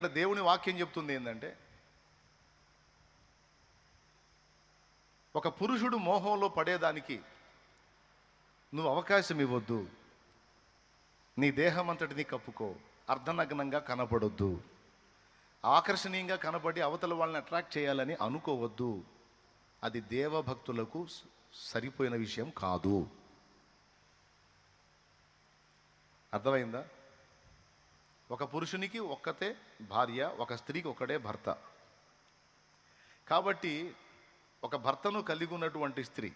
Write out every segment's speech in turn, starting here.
ఇక్కడ దేవుని వాక్యం చెప్తుంది ఏంటంటే ఒక పురుషుడు మోహంలో పడేదానికి నువ్వు అవకాశం ఇవ్వద్దు నీ దేహం అంతటిని కప్పుకో అర్ధనగ్నంగా కనపడొద్దు ఆకర్షణీయంగా కనపడి అవతల వాళ్ళని అట్రాక్ట్ చేయాలని అనుకోవద్దు. అది దేవభక్తులకు సరిపోయిన విషయం కాదు. అర్థమైందా? ఒక పురుషునికి ఒక్కతే భార్య ఒక స్త్రీకి ఒకడే భర్త. కాబట్టి ఒక భర్తను కలిగి ఉన్నటువంటి స్త్రీ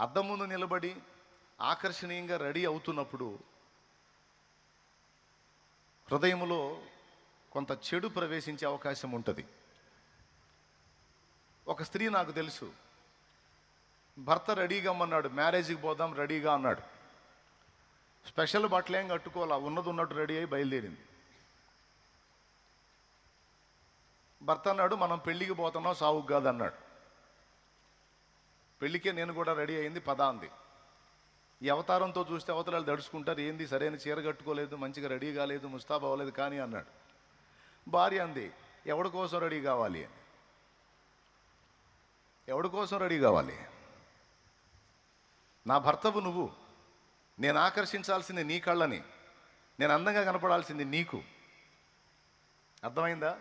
అద్దం ముందు నిలబడి ఆకర్షణీయంగా రెడీ అవుతున్నప్పుడు హృదయములో కొంత చెడు ప్రవేశించే అవకాశం ఉంటుంది. ఒక స్త్రీ నాకు తెలుసు భర్త రెడీగా అమ్మన్నాడు మ్యారేజ్కి పోదాం రెడీగా అన్నాడు. స్పెషల్ బట్టలు ఏం కట్టుకోవాలా? ఉన్నది ఉన్నట్టు రెడీ అయి బయలుదేరింది. భర్త అన్నాడు మనం పెళ్ళికి పోతున్నాం సావుకు కాదు అన్నాడు. పెళ్ళికే నేను కూడా రెడీ అయింది పదా అంది. ఈ అవతారంతో చూస్తే అవతలాలు దడుచుకుంటారు ఏంది సరైన చీర కట్టుకోలేదు మంచిగా రెడీ కాలేదు ముస్తాబ్ అవ్వలేదు కానీ అన్నాడు. భార్య అంది ఎవడి కోసం రెడీ కావాలి? అని. ఎవడి కోసం రెడీ కావాలి? నా భర్తవు నువ్వు. నేను ఆకర్షించాల్సింది నీ కళ్ళని. నేను అందంగా కనపడాల్సింది నీకు. అర్థమైందా?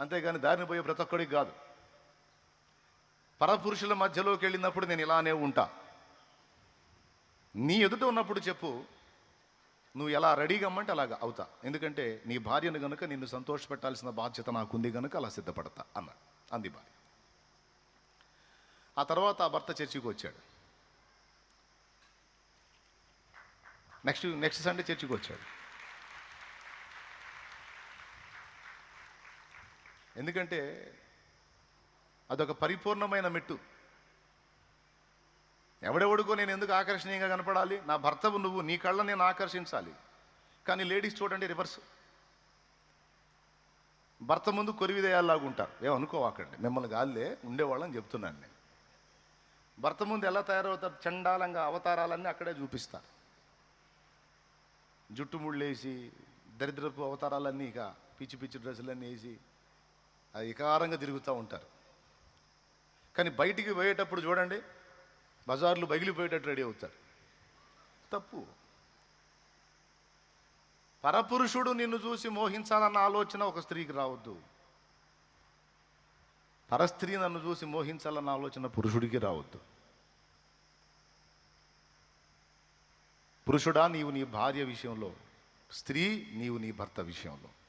అంతేగాని దారిని పోయే ప్రతి ఒక్కడికి కాదు. పరపురుషుల మధ్యలోకి వెళ్ళినప్పుడు నేను ఇలానే ఉంటా. నీ ఎదుట ఉన్నప్పుడు చెప్పు నువ్వు ఎలా రెడీగా అమ్మంటే అలాగా అవుతా. ఎందుకంటే నీ భార్యను గనుక నిన్ను సంతోషపెట్టాల్సిన బాధ్యత నాకుంది గనుక అలా సిద్ధపడతా అన్న. అంది భార్య. ఆ తర్వాత ఆ భర్త చర్చికి వచ్చాడు. నెక్స్ట్ నెక్స్ట్ సండే చర్చికి వచ్చాడు. ఎందుకంటే అదొక పరిపూర్ణమైన మెట్టు. ఎవడెవడుకో నేను ఎందుకు ఆకర్షణీయంగా కనపడాలి? నా భర్తవు నువ్వు నీ కళ్ళ నేను ఆకర్షించాలి. కానీ లేడీస్ చూడండి రివర్స్. భర్త ముందు కొరివిదేయాలాగా ఉంటారు. ఏమనుకోవాకండి మిమ్మల్ని గాల్లే ఉండేవాళ్ళని చెప్తున్నాను నేను. భర్త ముందు ఎలా తయారవుతారు? చండాలంగా అవతారాలన్నీ అక్కడే చూపిస్తారు. జుట్టు ముళ్ళేసి దరిద్రపు అవతారాలన్నీ ఇక పిచ్చి పిచ్చి డ్రెస్సులన్నీ వేసి అది ఇకారంగా తిరుగుతూ ఉంటారు. కానీ బయటికి పోయేటప్పుడు చూడండి బజార్లు బగిలిపోయేటట్టు రెడీ అవుతారు. తప్పు. పరపురుషుడు నిన్ను చూసి మోహించాలన్న ఆలోచన ఒక స్త్రీకి రావద్దు. పరస్త్రీ నన్ను చూసి మోహించాలన్న ఆలోచన పురుషుడికి రావద్దు. పురుషుడా నీవు నీ భార్య విషయంలో స్త్రీ నీవు నీ భర్త విషయంలో.